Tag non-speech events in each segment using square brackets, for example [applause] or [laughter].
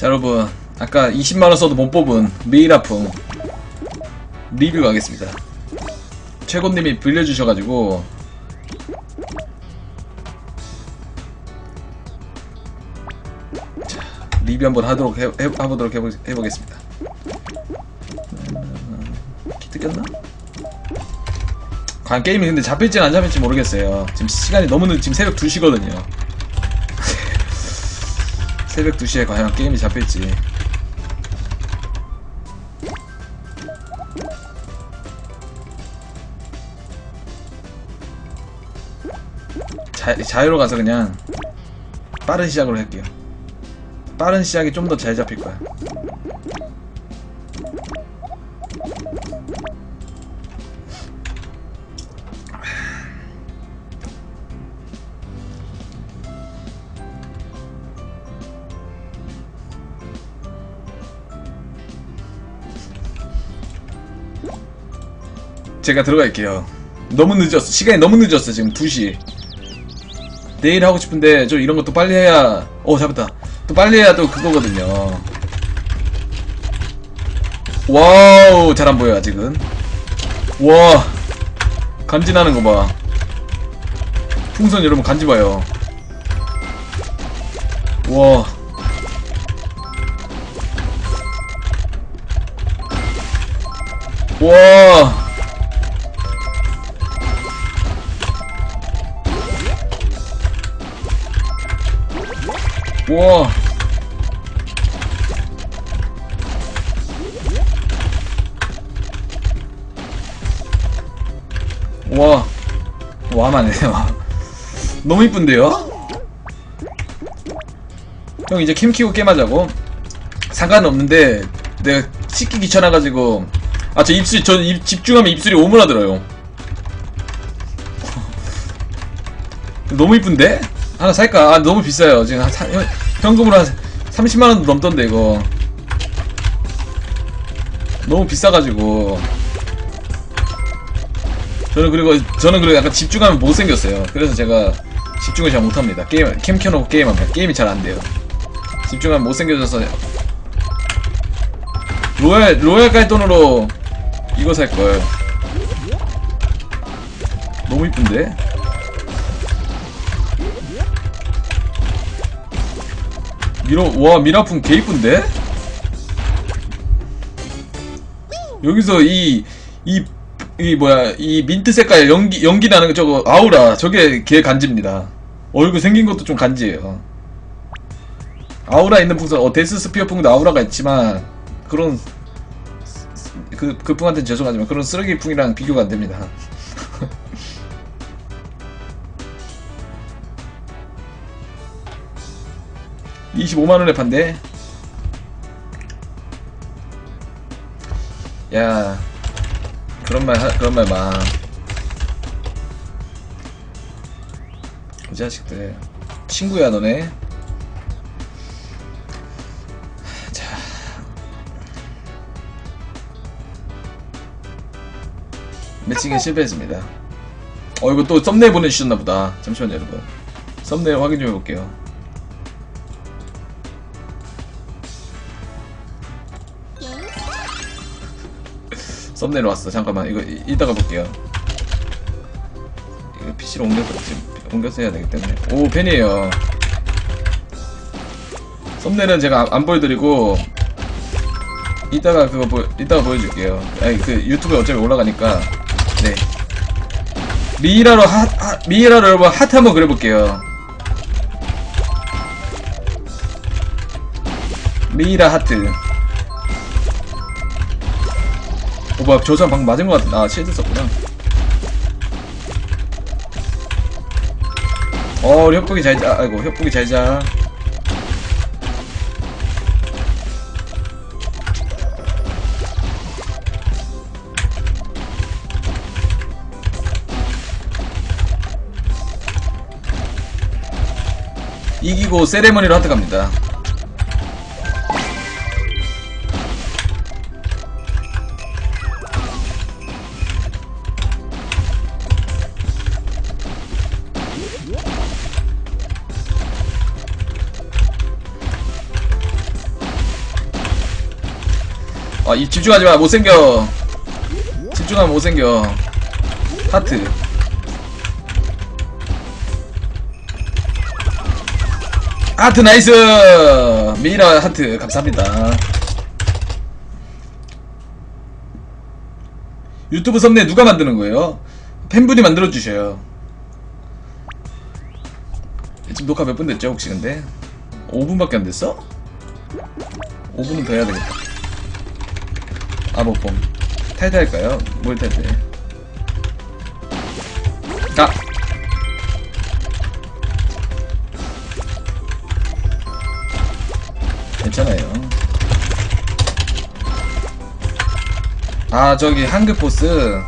자 여러분. 아까 20만원 써도 못 뽑은 메일아풍 리뷰 가겠습니다. 최고님이 빌려주셔가지고. 자 리뷰 한번 하도록 해, 해, 해보도록 해보, 해보겠습니다. 음, 키트 꼈나? 과연 게임이 근데 잡힐지 안 잡힐지 모르겠어요. 지금 시간이 너무 늦 지금 새벽 2시거든요 새벽 2시에 과연 게임이 잡힐지. 자, 자유로 가서 그냥 빠른 시작으로 할게요. 빠른 시작이 좀 더 잘 잡힐 거야 제가 들어갈게요. 너무 늦었어. 시간이 너무 늦었어 지금 2시. 내일 하고 싶은데 좀 이런 것도 빨리 해야 어 잡았다. 또 빨리 해야 또 그거거든요. 와우 잘 안 보여 아직은. 와 간지나는 거 봐. 풍선 여러분 간지 봐요. 와. 와. 와. 와. 와만해. 와. 너무 이쁜데요? 형 이제 캠 키고 게임하자고? 상관은 없는데 내가 씻기 귀찮아가지고 아 저 입술 저 입, 집중하면 입술이 오므라들어요 [laughs] 너무 이쁜데? 하나 살까? 아 너무 비싸요 지금 한 사, 현, 현금으로 한 30만원도 넘던데 이거. 너무 비싸가지고. 저는 그리고 저는 그리고 약간 집중하면 못생겼어요. 그래서 제가 집중을 잘 못합니다. 게임 캠 켜놓고 게임하면 게임이 잘 안돼요. 집중하면 못생겨져서. 로얄 로얄 깔 돈으로 이거 살걸. 너무 이쁜데? 미러 와 미라풍 개 이쁜데? 여기서 이 이 이 뭐야 이 민트 색깔 연기 연기 나는 거 저거 아우라 저게 개 간지입니다. 얼굴 생긴 것도 좀 간지예요. 아우라 있는 풍선 어 데스 스피어 풍도 아우라가 있지만 그런 그, 그 풍한테는 죄송하지만 그런 쓰레기 풍이랑 비교가 안 됩니다. (25만원에) 판대. 야 그런 말 하, 그런 말마. 이 자식들 친구야 너네. 자. 매칭에 실패했습니다. 어 이거 또 썸네일 보내주셨나 보다. 잠시만요 여러분. 썸네일 확인 좀 해볼게요 썸네일 왔어. 잠깐만 이거 이- 이따가 볼게요. 이거 PC로 옮겨서 옮겨서 해야 되기 때문에. 오 팬이에요. 썸네일은 제가 안, 안 보여드리고 이따가 그거 보 이따가 보여줄게요. 아니 그 유튜브에 어차피 올라가니까. 네. 미이라로 하, 하 미이라로 여러분 하트 한번 그려볼게요. 미이라 하트 어 뭐야 저 사람 방금 맞은 것 같은데 아 실드 썼구나. 어 우리 협곡이 잘자 아이고 협곡이 잘자. 이기고 세레머니로 하트 갑니다 아, 이 집중하지 마. 못생겨. 집중하면 못생겨. 하트. 하트 나이스! 미라 하트 감사합니다. 유튜브 썸네일 누가 만드는 거예요? 팬분이 만들어 주셔요. 지금 녹화 몇 분 됐죠 혹시 근데? 5분밖에 안 됐어? 5분은 더 해야 되겠다. 아, 못 봄. 탈퇴 할까요? 뭘 탈퇴? 아! 괜찮아요. 아, 저기, 한글 보스.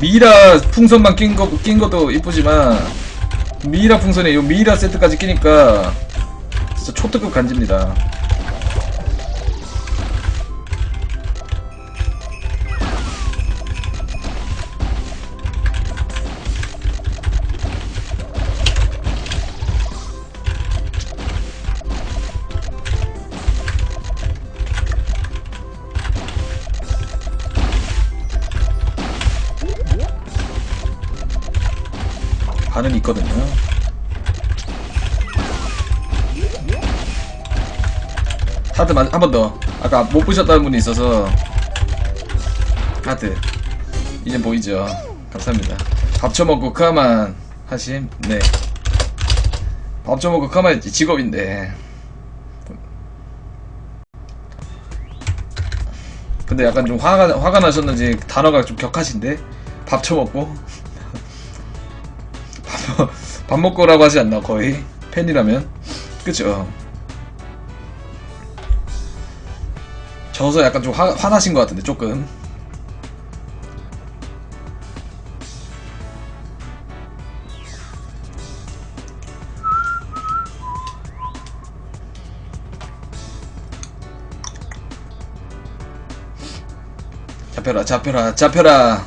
미이라 풍선만 낀, 거, 낀 것도 이쁘지만 미이라 풍선에 요 미이라 세트까지 끼니까 진짜 초특급 간지입니다 반은 있거든요. 하트 한번 더. 아까 못 보셨다는 분이 있어서. 하트 이제 보이죠? 감사합니다. 밥 처먹고 그만 하심? 네 밥 처먹고 그만 직업인데. 근데 약간 좀 화가 화가 나셨는지 단어가 좀 격하신데? 밥 처먹고 [laughs] 밥, 밥 먹고라고 하지 않나 거의. 팬이라면. 그쵸? 저서 약간 좀 화, 화나신 것 같은데 조금. 잡혀라 잡혀라 잡혀라.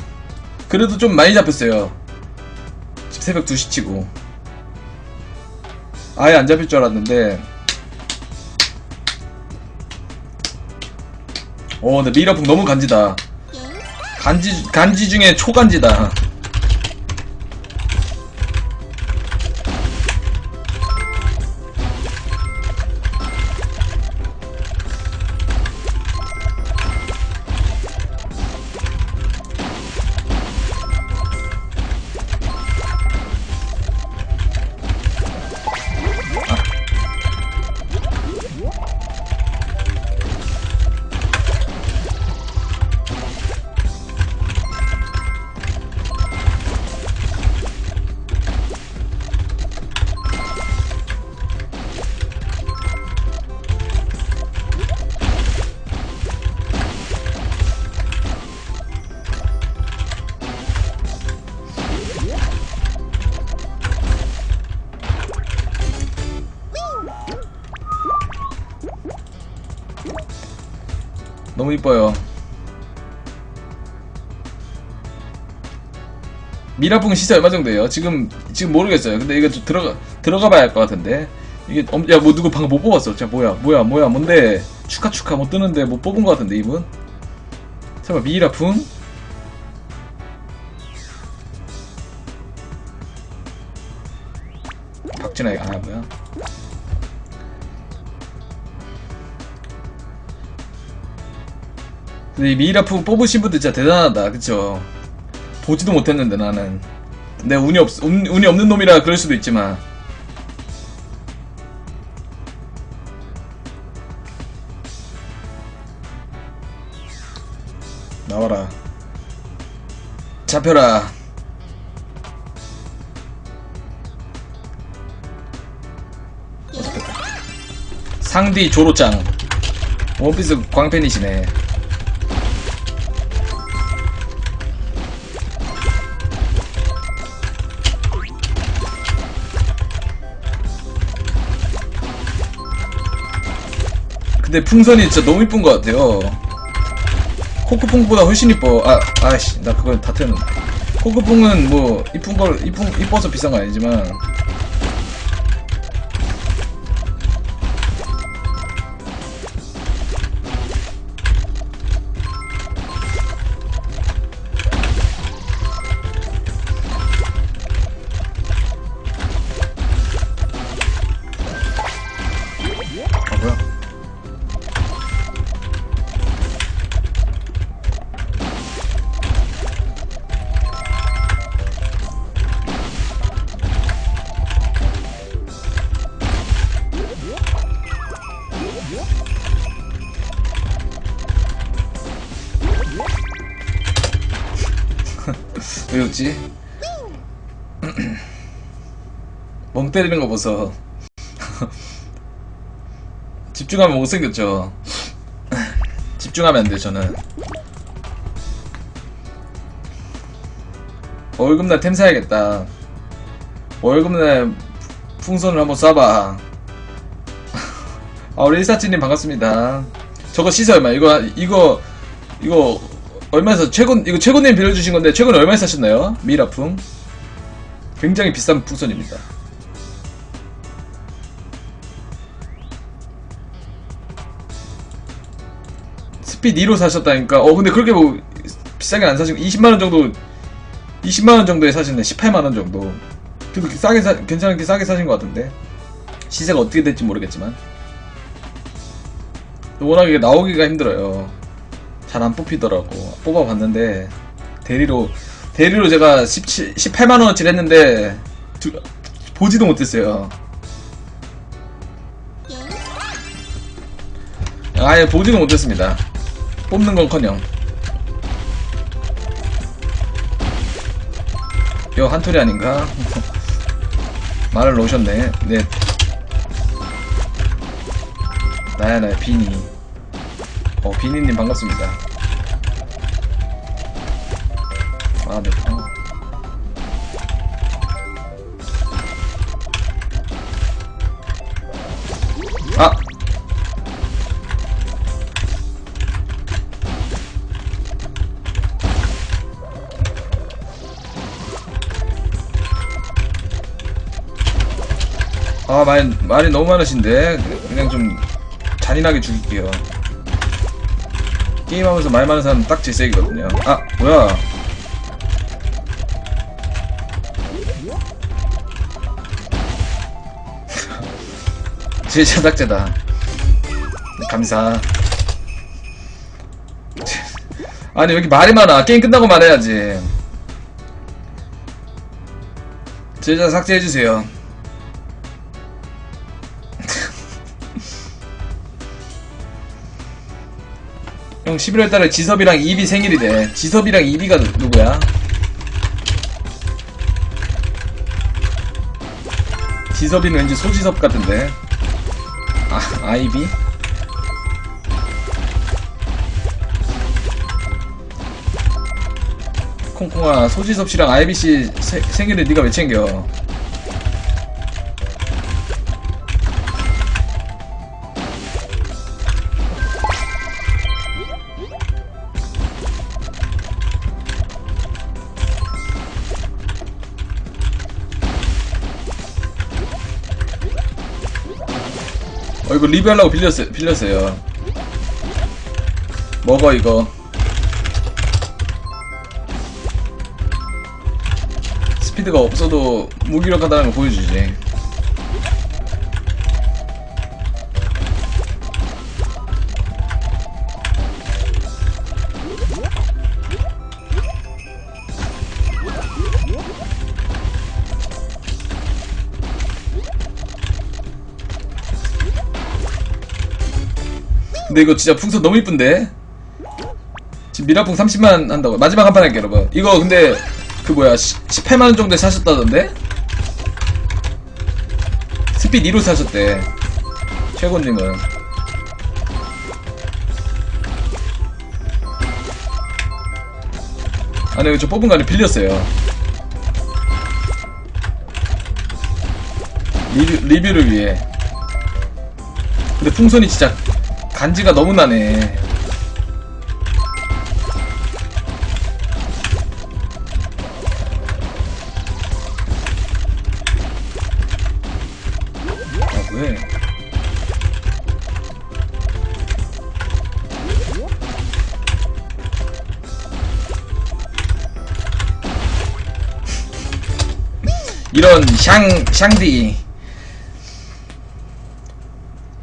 그래도 좀 많이 잡혔어요 새벽 2시 치고. 아예 안 잡힐 줄 알았는데. 오 근데 미라풍 너무 간지다. 간지 간지 중에 초간지다 너무 이뻐요 미라풍 시세 얼마 정도 예요? 지금 지금 모르겠어요. 근데 이거 좀 들어가 들어가 봐야 할 것 같은데 이게 야 뭐 누구 방금 못 뽑았어? 진짜 뭐야 뭐야 뭐야 뭔데 축하 축하 못 뜨는데 못 뽑은 것 같은데 이분 설마 미라풍? 박진아이 아 근데 이 미라풍 뽑으신 분들 진짜 대단하다. 그쵸? 보지도 못했는데 나는. 내 운이 없 운, 운이 없는 놈이라 그럴 수도 있지만. 나와라. 잡혀라. 상디 조로짱. 원피스 광팬이시네 근데 풍선이 진짜 너무 이쁜 것 같아요. 코크풍보다 훨씬 이뻐. 아, 아이씨, 나 그걸 다 태웠는데. 코크풍은 뭐, 이쁜 걸, 이쁜, 이뻐서 비싼 건 아니지만. 왜 웃지? [clears throat] 멍 때리는 거 보소. [laughs] 집중하면 못생겼죠. [clears throat] 집중하면 안 돼, 저는. 월급날 템 사야겠다. 월급날 풍선을 한번 쏴봐. [laughs] 아, 우리 일사찌님 반갑습니다. 저거 시세 얼마? 이거, 이거, 이거, 얼마에 서 최근, 이거 최근에 빌려주신 건데, 최근에 얼마에 사셨나요? 미라풍? 굉장히 비싼 풍선입니다. 스피드 2로 사셨다니까. 어, 근데 그렇게 뭐, 비싸게 안 사시고, 20만 원 정도, 20만 원 정도에 사셨네. 18만 원 정도. 그래도 싸게 사, 괜찮게 싸게 사신 것 같은데. 시세가 어떻게 될지 모르겠지만. 워낙에 나오기가 힘들어요. 잘 안 뽑히더라고. 뽑아봤는데, 대리로, 대리로 제가 17, 18만원어치를 했는데, 두- 보지도 못했어요. 아예 보지도 못했습니다. 뽑는 건 커녕. 요 한토리 아닌가? [laughs] 말을 놓으셨네. 네. 나야 나야 비니. 어 비니님 반갑습니다. 아 네. 어. 아 아, 말, 말이 너무 많으신데? 그냥 좀 잔인하게 죽일게요. 게임하면서 말 많은 사람 딱 질색이거든요. 아, 뭐야. 제 제작자다. 감사. 아니, 왜 이렇게 말이 많아? 게임 끝나고 말해야지. 제자 삭제해주세요. [laughs] 형 11월 달에 지섭이랑 이비 생일이래. 지섭이랑 이비가 누, 누구야? 지섭이는 왠지 소지섭 같은데. 아, 아이비? 콩콩아, 소지섭 씨랑 아이비 씨 세- 생일을 네가 왜 챙겨? 이거 리뷰하려고 빌렸어요 빌렸어요. 먹어 이거. 스피드가 없어도 무기력하다는 걸 보여주지 근데 이거 진짜 풍선 너무 이쁜데? 지금 미라풍 30만 한다고. 마지막 한 판 할게 여러분. 이거 근데 그 뭐야 18만원 정도에 사셨다던데? 스피드 2로 사셨대. 최고님은. 아니 저 뽑은 거 아니라 빌렸어요. 리뷰, 리뷰를 위해. 근데 풍선이 진짜 간지가 너무 나네. 이런 샹 샹디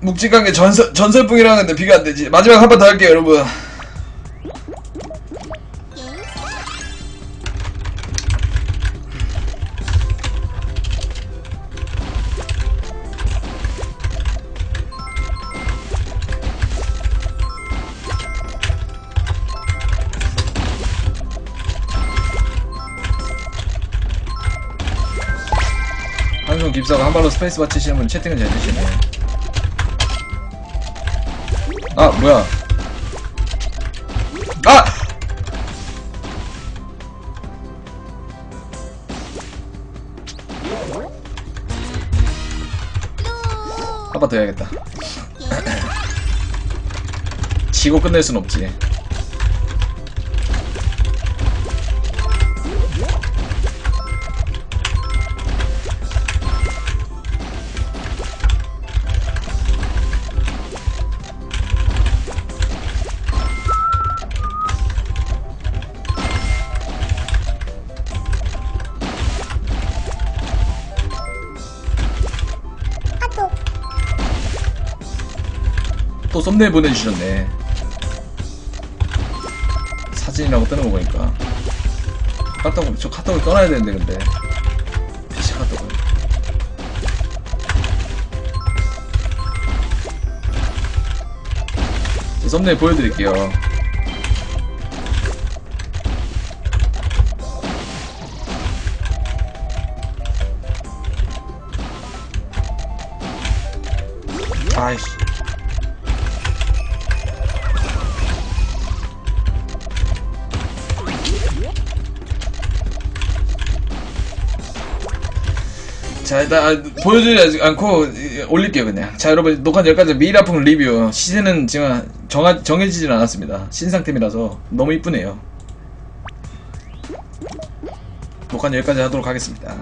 묵직하게 전설 전설풍이라는 건데 비가 안 되지. 마지막 한 번 더 할게요 여러분. 한손 깁사가 한 발로 스페이스 바 치시는 분 채팅은 잘 되시네 아 뭐야? 아! 한번더 해야겠다. 지고 끝낼 순 없지 또 썸네일 보내주셨네. 사진이라고 뜨는 거 보니까. 카톡 저 카톡을 떠나야 되는데 근데. PC 카톡을. 저 썸네일 보여드릴게요. 아이씨 자 일단 아, 보여주지 않고 이, 올릴게요 그냥. 자 여러분 녹화 여기까지. 미라풍 리뷰. 시세는 지금 정하, 정해지진 않았습니다. 신상템이라서 너무 이쁘네요. 녹화 여기까지 하도록 하겠습니다